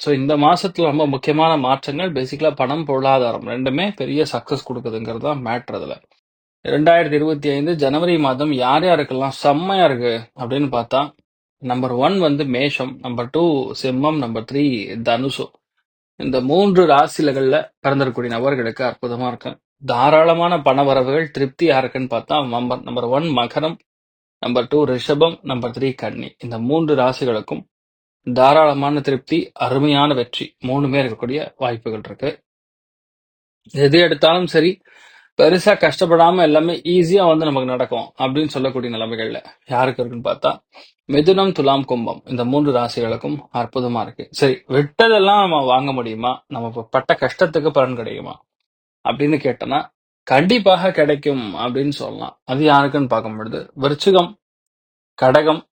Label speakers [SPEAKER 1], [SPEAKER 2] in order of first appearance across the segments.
[SPEAKER 1] So இந்த மாதத்தில் ரொம்ப முக்கியமான மாற்றங்கள் பேசிக்கலாக பணம் பொருளாதாரம் ரெண்டுமே பெரிய சக்ஸஸ் கொடுக்குதுங்கிறது தான் மேட்ரு அதில். ரெண்டாயிரத்தி இருபத்தி ஐந்து ஜனவரி மாதம் யார் யாருக்கெல்லாம் செம்மையா இருக்கு அப்படின்னு பார்த்தா நம்பர் ஒன் வந்து மேஷம் நம்பர் டூ சிம்மம் நம்பர் த்ரீ தனுசு. இந்த மூன்று ராசிலகள்ல பிறந்திருக்கக்கூடிய நபர்களுக்கு அற்புதமா இருக்கு. தாராளமான பண வரவுகள் திருப்தியா இருக்குன்னு பார்த்தா நம்பர் நம்பர் ஒன் மகரம் நம்பர் டூ ரிஷபம் நம்பர் த்ரீ கன்னி. இந்த மூன்று ராசிகளுக்கும் தாராளமான திருப்தி அருமையான வெற்றி. மூணுமே இருக்கக்கூடிய வாய்ப்புகள் இருக்கு. எது எடுத்தாலும் சரி பெருசா கஷ்டப்படாம எல்லாமே ஈஸியா வந்து நமக்கு நடக்கும் அப்படின்னு சொல்லக்கூடிய நிலைமைகள்ல யாருக்கு இருக்குன்னு பார்த்தா மிதுனம் துலாம் கும்பம். இந்த மூன்று ராசிகளுக்கும் அற்புதமா இருக்கு. சரி விட்டதெல்லாம் நம்ம வாங்க முடியுமா? நம்ம பட்ட கஷ்டத்துக்கு பலன் கிடைக்குமா அப்படின்னு கேட்டோம்னா கண்டிப்பாக கிடைக்கும் அப்படின்னு சொல்லலாம். அது யாருக்குன்னு பார்க்கும் பொழுது விருச்சிகம் கடகம்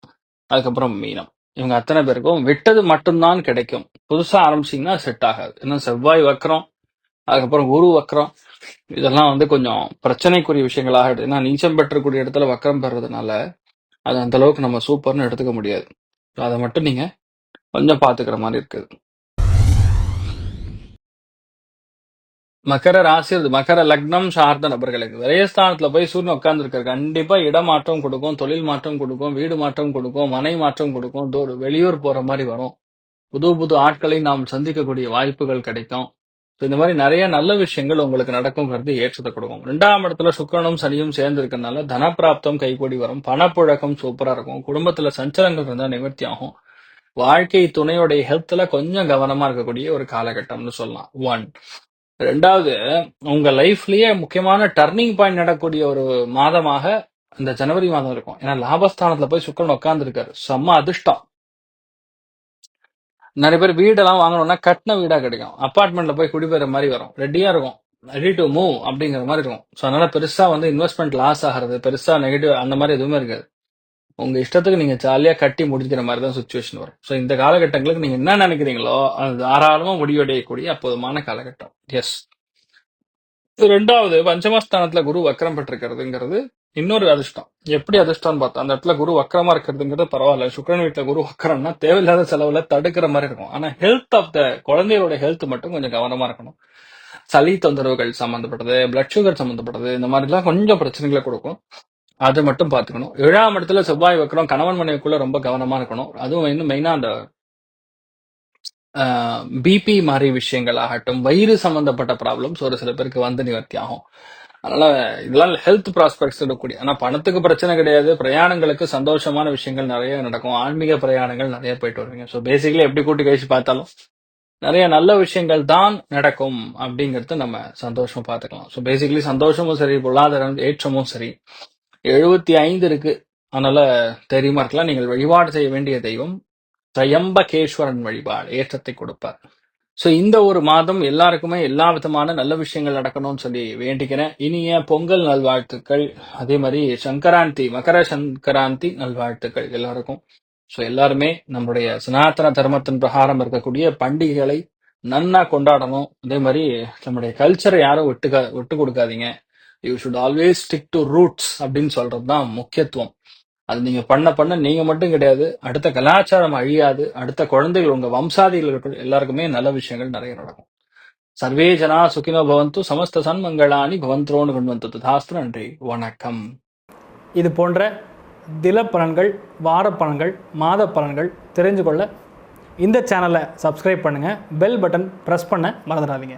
[SPEAKER 1] அதுக்கப்புறம் மீனம். இவங்க அத்தனை பேருக்கும் விட்டது மட்டும்தான் கிடைக்கும். புதுசா ஆரம்பிச்சீங்கன்னா செட் ஆகாது. இன்னும் செவ்வாய் வக்கரம் அதுக்கப்புறம் குரு வக்கரம் இதெல்லாம் வந்து கொஞ்சம் பிரச்சனைக்குரிய விஷயங்களாக ஏன்னா நீச்சம் பெற்றக்கூடிய இடத்துல வக்கரம் பெறதுனால அது அந்த அளவுக்கு நம்ம சூப்பர்னு எடுத்துக்க முடியாது. அதை மட்டும் நீங்க கொஞ்சம் பாத்துக்கிற மாதிரி இருக்குது. மகர ராசி மகர லக்னம் சார்ந்த நபர்களுக்கு விரயஸ்தானத்துல போய் சூரியன் உட்கார்ந்துருக்காரு. கண்டிப்பா இடமாற்றம் கொடுக்கும் தொழில் மாற்றம் கொடுக்கும் வீடு மாற்றம் கொடுக்கும் மனை மாற்றம் கொடுக்கும். வெளியூர் போற மாதிரி வரும். புது புது ஆட்களை நாம் சந்திக்கக்கூடிய வாய்ப்புகள் கிடைக்கும். இந்த மாதிரி நிறைய நல்ல விஷயங்கள் உங்களுக்கு நடக்குங்கிறது ஏற்றத்தை கொடுக்கும். ரெண்டாம் இடத்துல சுக்கரனும் சனியும் சேர்ந்து இருக்கறனால தனப்பிராப்தம் கைகூடி வரும். பணப்புழக்கம் சூப்பரா இருக்கும். குடும்பத்துல சஞ்சலங்கள் இருந்தால் நிவர்த்தி ஆகும். வாழ்க்கை துணையோடைய ஹெல்த்ல கொஞ்சம் கவனமா இருக்கக்கூடிய ஒரு காலகட்டம்னு சொல்லலாம். ஒன் ரெண்டாவது உங்க லைஃப்லயே முக்கியமான டர்னிங் பாயிண்ட் நடக்கூடிய ஒரு மாதமாக இந்த ஜனவரி மாதம் இருக்கும். ஏன்னா லாபஸ்தானத்துல போய் சுக்கரன் உட்காந்துருக்காரு செம்ம அதிர்ஷ்டம். நிறைய பேர் வீடெல்லாம் வாங்கணும்னா கட்டின வீடா கிடைக்கும். அப்பார்ட்மெண்ட்ல போய் குடிபெற மாதிரி வரும். ரெடியா இருக்கும். ரெடி டு மூவ் அப்படிங்கிற மாதிரி இருக்கும். ஸோ அதனால பெருசா வந்து இன்வெஸ்ட்மெண்ட் லாஸ் ஆகிறது பெருசா நெகட்டிவ் அந்த மாதிரி எதுவுமே இருக்காது. உங்க இஷ்டத்துக்கு நீங்க ஜாலியா கட்டி முடிக்கிற மாதிரி தான் சுச்சுவேஷன் வரும். ஸோ இந்த காலகட்டங்களுக்கு நீங்க என்ன நினைக்கிறீங்களோ அது தாராளமாக முடிவடையக்கூடிய அப்போதுமான காலகட்டம். எஸ் ரெண்டாவது பஞ்சமஸ்தானத்தில் குரு வக்கரம் பெற்றிருக்கிறதுங்கிறது இன்னொரு அதிர்ஷ்டம். எப்படி அதிர்ஷ்டம்னு பார்த்தா அந்த இடத்துல குரு வக்கரமா இருக்கிறதுங்கிறது பரவாயில்ல. சுக்கிரன் வீட்டில் குரு வக்கரம்னா தேவையில்லாத செலவுல தடுக்கிற மாதிரி இருக்கும். ஆனா ஹெல்த் ஆஃப் த குழந்தையோட ஹெல்த் மட்டும் கொஞ்சம் கவனமா இருக்கணும். சளி தொந்தரவுகள் சம்மந்தப்பட்டது பிளட் சுகர் சம்மந்தப்பட்டது இந்த மாதிரிலாம் கொஞ்சம் பிரச்சனைகளை கொடுக்கும். அதை மட்டும் பார்த்துக்கணும். ஏழாம் இடத்துல செவ்வாய் வைக்கிறோம் கணவன் மனைவிக்குள்ள ரொம்ப கவனமா இருக்கணும். அதுவும் இன்னும் மெயினா அந்த பிபி மாதிரி விஷயங்கள் ஆகட்டும் வயிறு சம்பந்தப்பட்ட ப்ராப்ளம்ஸ் ஒரு சில பேருக்கு வந்து நிவர்த்தி ஆகும். அதனால இதெல்லாம் ஹெல்த் ப்ராஸ்பெக்ட்ஸ் இருக்கக்கூடிய ஆனா பணத்துக்கு பிரச்சனை கிடையாது பிரயாணங்களுக்கு சந்தோஷமான விஷயங்கள் நிறைய நடக்கும் ஆன்மீக பிரயாணங்கள் நிறைய போயிட்டு வருவீங்க. ஸோ பேசிக்கலி எப்படி கூட்டி கழிச்சு பார்த்தாலும் நிறைய நல்ல விஷயங்கள் தான் நடக்கும் அப்படிங்கறத நம்ம சந்தோஷம் பார்த்துக்கலாம். ஸோ பேசிக்கலி சந்தோஷமும் சரி பொருளாதாரம் ஏற்றமும் சரி. எழுபத்தி ஐந்து இருக்கு. அதனால தெரியுமா இருக்கலாம் நீங்கள் வழிபாடு செய்ய வேண்டிய தெய்வம் திரையம்பகேஸ்வரன் வழிபாடு ஏற்றத்தை கொடுப்பார். ஸோ இந்த ஒரு மாதம் எல்லாருக்குமே எல்லா விதமான நல்ல விஷயங்கள் நடக்கணும்னு சொல்லி வேண்டிக்கிறேன். இனிய பொங்கல் நல்வாழ்த்துக்கள். அதே மாதிரி சங்கராந்தி மகர சங்கராந்தி நல்வாழ்த்துக்கள் எல்லாருக்கும். ஸோ எல்லாருமே நம்முடைய சனாதன தர்மத்தின் பிரகாரம் இருக்கக்கூடிய பண்டிகைகளை நன்னா கொண்டாடணும். அதே மாதிரி நம்முடைய கல்ச்சரை யாரும் விட்டுக்க விட்டு கொடுக்காதீங்க. You should always stick to roots அப்படின்னு சொல்றது தான் முக்கியத்துவம். அது நீங்க பண்ண பண்ண நீங்க மட்டும் கிடையாது. அடுத்த கலாச்சாரம் அழியாது. அடுத்த குழந்தைகள் உங்க வம்சாதிகள் எல்லாருக்குமே நல்ல விஷயங்கள் நிறைய நடக்கும். சர்வே ஜனா சுகினோ பவந்து சமஸ்த சன்மங்களானி பவந்தோன்னு கொண்டு வந்தது தாஸ்து நன்றி. வணக்கம்.
[SPEAKER 2] இது போன்ற தில பலன்கள் வார பலன்கள் மாத பலன்கள் தெரிஞ்சு கொள்ள இந்த சேனலை சப்ஸ்கிரைப் பண்ணுங்கள் பெல் பட்டன் ப்ரெஸ் பண்ண மறந்துடாதீங்க